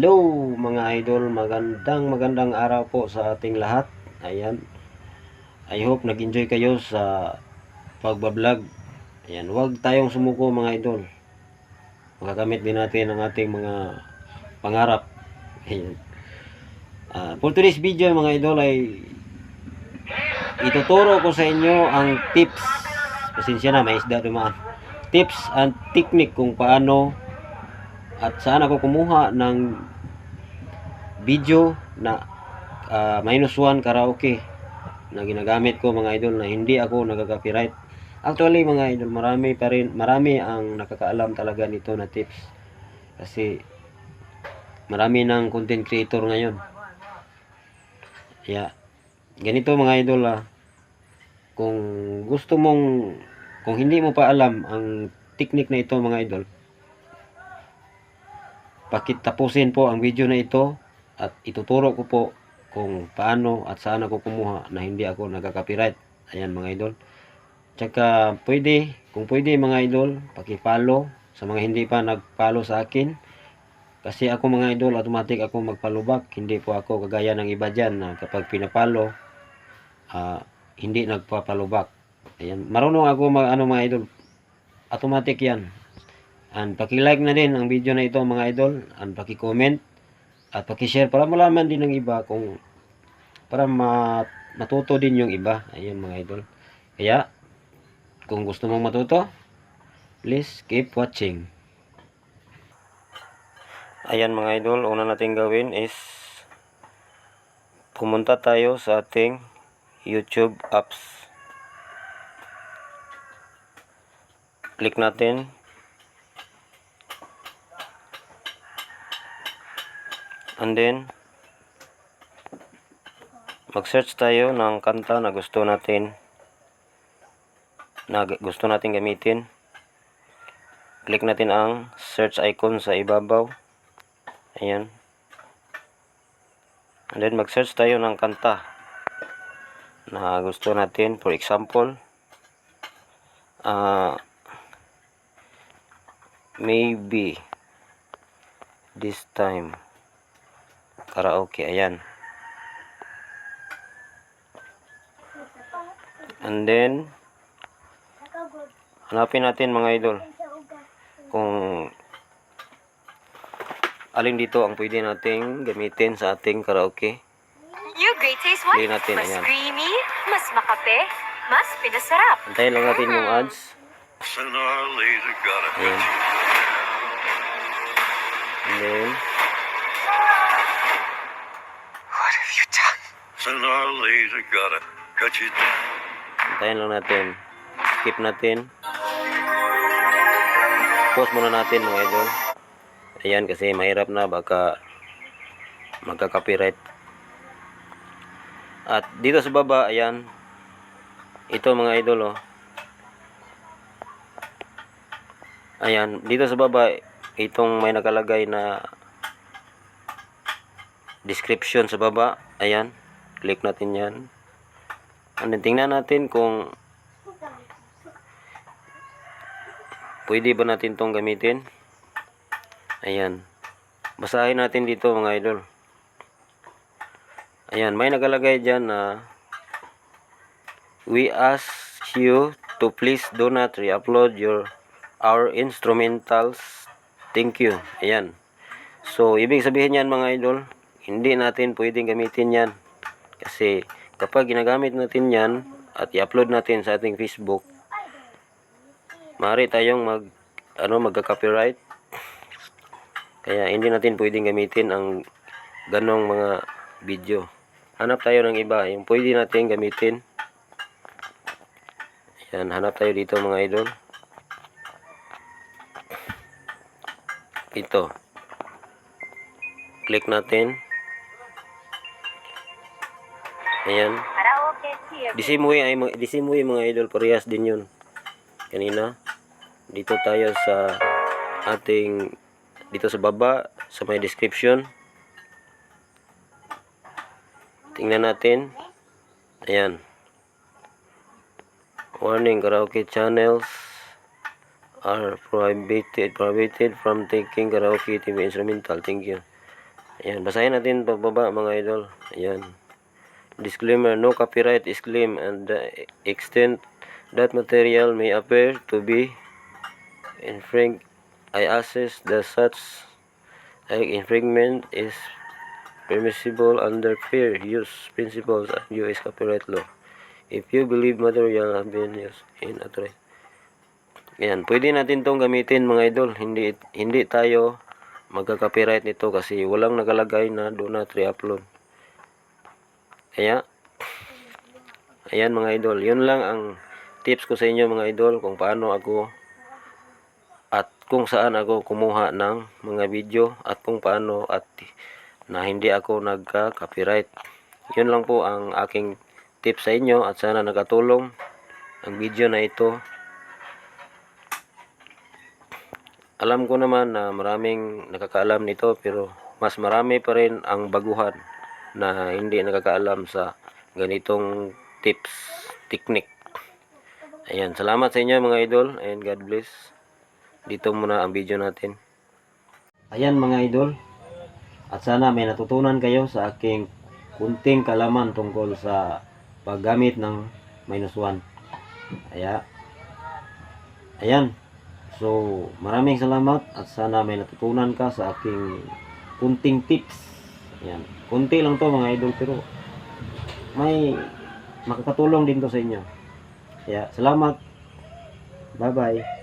Hello mga idol, magandang magandang araw po sa ating lahat. Ayan. I hope nag-enjoy kayo sa pagbablog. Ayan, huwag tayong sumuko mga idol. Magagamit din natin ang ating mga pangarap. Ayan. Ah, for today's video mga idol ay ituturo ko sa inyo ang tips. Pasensya na, may isda dumaan. Tips and technique kung paano at saan ako kumuha ng video na ah, minus one karaoke na ginagamit ko mga idol na hindi ako nagka-copyright. Actually mga idol, marami pa rin, marami ang nakakaalam talaga nito na tips. Kasi marami ng content creator ngayon. Kaya ganito mga idol ah, kung gusto mong kung hindi mo pa alam ang technique na ito mga idol, pakitapusin po ang video na ito at ituturo ko po kung paano at saan ako kumuha na hindi ako nagka-copyright. Ayan mga idol. Tsaka pwede, kung pwede mga idol, paki-follow sa mga hindi pa nag-follow sa akin. Kasi ako mga idol, automatic ako mag-follow back. Hindi po ako kagaya ng iba dyan na kapag pinapalo, ah, hindi nagpa-follow back. Ayan. Marunong ako mag, ano mga idol, automatic yan. And paki-like na din ang video na ito mga idol. And paki-comment. At paki-share para malaman din ng iba kung para ma matuto din yung iba. Ayun mga idol. Kaya kung gusto mong matuto, please keep watching. Ayan mga idol, una natin gawin is pumunta tayo sa ating YouTube apps. Click natin And then, mag-search tayo ng kanta na gusto natin na gu- gusto natin gamitin. Click natin ang search icon sa ibabaw. Ayan. And then, mag-search tayo ng kanta na gusto natin. For example, ah maybe this time karaoke ayan and then hanapin natin mga idol kung alin dito ang pwede nating gamitin sa ating karaoke Your great taste wine. natin, mas ayan. creamy, mas makape, mas pinasarap. antayin lang natin yung ads ayan and then antayin lang natin. Skip natin. Pause muna natin mga idol. Ayan kasi mahirap na baka magka-copyright. At dito sa baba ayan. Ito mga idol oh. Ayan dito sa baba itong may nakalagay na description sa baba. Ayan click natin yan And then, tingnan natin kung pwede ba natin tong gamitin. Ayan. Basahin natin dito mga idol. Ayan, may nakalagay dyan na we ask you to please do not re-upload your our instrumentals. Thank you. Ayan. So, ibig sabihin yan mga idol, hindi natin pwedeng gamitin yan. Kasi kapag ginagamit natin yan at i-upload natin sa ating Facebook, maaari tayong mag ano magka-copyright. Kaya hindi natin pwedeng gamitin ang ganong mga video. Hanap tayo ng iba, yung pwede natin gamitin. Yan, hanap tayo dito mga idol. Ito. Click natin. Ayan. Way, ay, way mga idol, parehas din yun. Kanina, dito tayo sa ating, dito sa baba, sa may description. Tingnan natin. Ayan. Warning, karaoke channels are prohibited prohibited from taking karaoke TV instrumental. Thank you. Ayan, basahin natin pababa mga idol. Ayan. Disclaimer, no copyright is claimed and the extent that material may appear to be infringed. I assess that such a infringement is permissible under fair use principles of U.S. copyright law. If you believe material have been used in a trade. Ayan, pwede natin tong gamitin mga idol. Hindi hindi tayo magka-copyright nito kasi walang nakalagay na do not re-upload. Kaya, ayan mga idol, yun lang ang tips ko sa inyo mga idol kung paano ako at kung saan ako kumuha ng mga video at kung paano at na hindi ako nagka-copyright. Yun lang po ang aking tips sa inyo at sana nakatulong ang video na ito. Alam ko naman na maraming nakakaalam nito pero mas marami pa rin ang baguhan na hindi nakakaalam sa ganitong tips, technique. Ayan, salamat sa inyo mga idol and God bless. Dito muna ang video natin. Ayan mga idol. At sana may natutunan kayo sa aking kunting kalaman tungkol sa paggamit ng minus 1. Aya. Ayan. So, maraming salamat at sana may natutunan ka sa aking kunting tips. Ayan. Kunti lang to mga idol pero may makakatulong din to sa inyo. Kaya, salamat. Bye-bye.